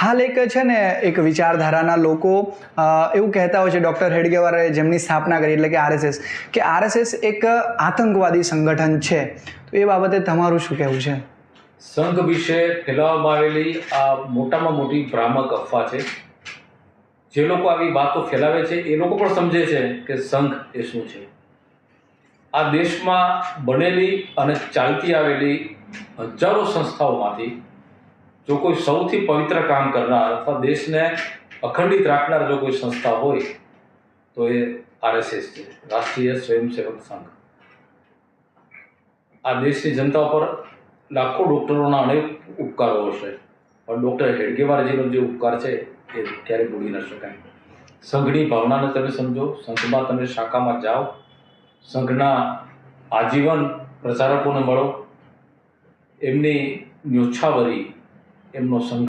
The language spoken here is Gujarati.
હાલ એક છે ને એક વિચારધારાના લોકો એવું કહેતા હોય છે, ડૉક્ટર હેડગેવારે જેમની સ્થાપના કરી, એટલે કે આરએસએસ કે આરએસએસ એક આતંકવાદી સંગઠન છે. તો એ બાબતે તમારું શું કહેવું છે? સંઘ વિશે ફેલાવવામાં આવેલી આ મોટામાં મોટી ભ્રામક અફવા છે. જે લોકો આવી વાતો ફેલાવે છે, એ લોકો પણ સમજે છે કે સંઘ એ શું છે. આ દેશમાં બનેલી અને ચાલતી આવેલી હજારો સંસ્થાઓમાંથી જો કોઈ સૌથી પવિત્ર કામ કરનાર અથવા દેશને અખંડિત રાખનાર જો કોઈ સંસ્થા હોય, તો એ આરએસએસ છે, રાષ્ટ્રીય સ્વયંસેવક સંઘ. આ દેશની જનતા પર લાખો ડૉક્ટરોના અનેક ઉપકારો હશે. પણ ડૉક્ટર હેડગેવારજીનો જે ઉપકાર છે, એ ક્યારેય ભૂલી ન શકાય. સંઘની ભાવનાને તમે સમજો, સંઘમાં તમે શાખામાં જાઓ, સંઘના આજીવન પ્રચારકોને મળો, એમની ન્યોછાવરી એમનો સંઘ